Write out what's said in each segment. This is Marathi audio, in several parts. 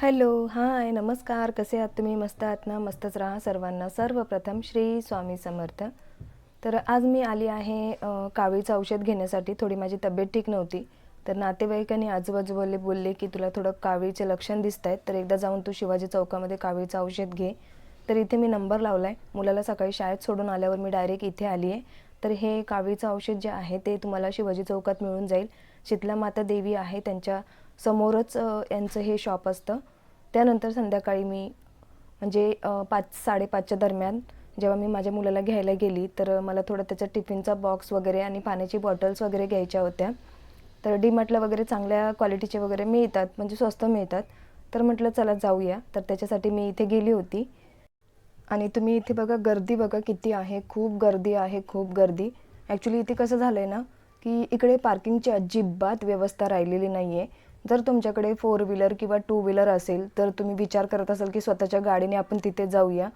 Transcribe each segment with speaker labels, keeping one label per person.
Speaker 1: हॅलो हाय नमस्कार. कसे आहात तुम्ही? मस्त आहात ना? मस्तच राहा सर्वांना. सर्वप्रथम श्री स्वामी समर्थ. तर आज मी आली आहे कावीचं औषध घेण्यासाठी. थोडी माझी तब्येत ठीक नव्हती. तर नातेवाईकांनी आजूबाजूवाले बोलले की तुला थोडं कावीळचे लक्षण दिसत आहेत तर एकदा जाऊन तू शिवाजी चौकामध्ये कावीळचं औषध घे. तर इथे मी नंबर लावला आहे मुलाला सकाळी शाळेत सोडून आल्यावर मी डायरेक्ट इथे आली आहे तर हे कावीळचं औषध जे आहे ते तुम्हाला शिवाजी चौकात मिळून जाईल. शीतला माता देवी आहे त्यांच्या समोरच यांचं हे शॉप असतं. त्यानंतर संध्याकाळी मी म्हणजे पाच साडेपाचच्या दरम्यान जेव्हा मी माझ्या मुलाला घ्यायला गेली तर मला थोडं त्याचा टिफिनचा बॉक्स वगैरे आणि पाण्याची बॉटल्स वगैरे घ्यायच्या होत्या. तर डीमार्टला वगैरे चांगल्या क्वालिटीचे वगैरे मिळतात म्हणजे स्वस्त मिळतात. तर म्हटलं चला जाऊया. तर त्याच्यासाठी मी इथे गेली होती. आणि तुम्ही इथे बघा गर्दी बघा किती आहे. खूप गर्दी आहे खूप गर्दी. ॲक्च्युली इथे कसं झालं आहे ना की इकडे पार्किंगची अजिबात व्यवस्था राहिलेली नाही आहे जर तुमच्याकडे फोर व्हीलर किंवा टू व्हीलर असेल तर तुम्ही विचार करत असाल की स्वतःच्या गाडीने आपण तिथे जाऊया.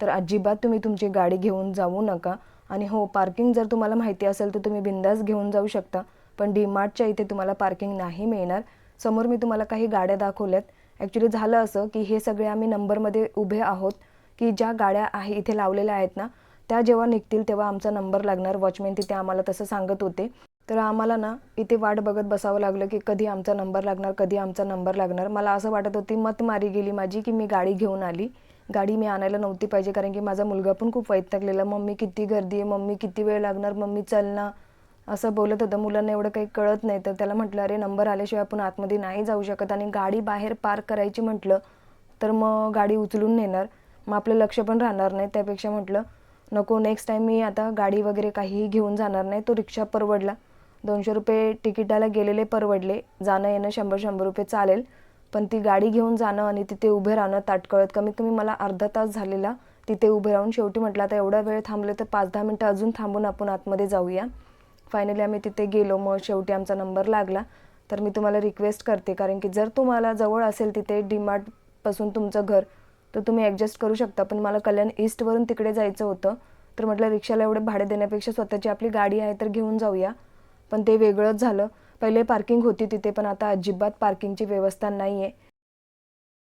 Speaker 1: तर अजिबात तुम्ही तुमची गाडी घेऊन जाऊ नका. आणि हो पार्किंग जर तुम्हाला माहिती असेल तर तुम्ही बिंदास घेऊन जाऊ शकता. पण डी मार्टच्या इथे तुम्हाला पार्किंग नाही मिळणार. समोर मी तुम्हाला काही गाड्या दाखवल्यात. ॲक्च्युली झालं असं की हे सगळे आम्ही नंबरमध्ये उभे आहोत की ज्या गाड्या आहे इथे लावलेल्या आहेत ना त्या जेव्हा निघतील तेव्हा आमचा नंबर लागणार. वॉचमॅन तिथे आम्हाला तसं सांगत होते. तर आम्हाला ना इथे वाट बघत बसावं लागलं की कधी आमचा नंबर लागणार कधी आमचा नंबर लागणार. मला असं वाटत होती मत मारी गेली माझी की मी गाडी घेऊन आली. गाडी मी आणायला नव्हती पाहिजे कारण की माझा मुलगा पण खूप वैतागलेला. मम्मी किती गर्दी आहे मम्मी किती वेळ लागणार मम्मी चल ना. असं बोलत होतं. मुलांना एवढं काही कळत नाही. तर त्याला म्हटलं अरे नंबर आल्याशिवाय आपण आतमध्ये नाही जाऊ शकत. आणि गाडी बाहेर पार्क करायची म्हटलं तर मग गाडी उचलून नेणार. मग आपलं लक्ष पण राहणार नाही. त्यापेक्षा म्हटलं नको नेक्स्ट टाईम मी आता गाडी वगैरे काहीही घेऊन जाणार नाही. तो रिक्षा परवडला. दोनशे रुपये तिकिटाला गेलेले परवडले. जाणं येणं शंभर शंभर रुपये चालेल. पण ती गाडी घेऊन जाणं आणि तिथे उभे राहणं ताटकळत. कमीत कमी मला अर्धा तास झालेला तिथे उभे राहून. शेवटी म्हटलं आता एवढा वेळ थांबले तर पाच दहा मिनटं अजून थांबून आपण आतमध्ये जाऊया. फायनली आम्ही तिथे गेलो. मग शेवटी आमचा नंबर लागला. तर मी तुम्हाला रिक्वेस्ट करते. कारण की जर तुम्हाला जवळ असेल तिथे डीमार्टपासून तुमचं घर तर तुम्ही ॲडजस्ट करू शकता. पण मला कल्याण ईस्टवरून तिकडे जायचं होतं. तर म्हटलं रिक्षाला एवढे भाडे देण्यापेक्षा स्वतःची आपली गाडी आहे तर घेऊन जाऊया. पण ते वेगळंच झालं. पहिले पार्किंग होती तिथे पण आता अजिबात पार्किंगची व्यवस्था नाही आहे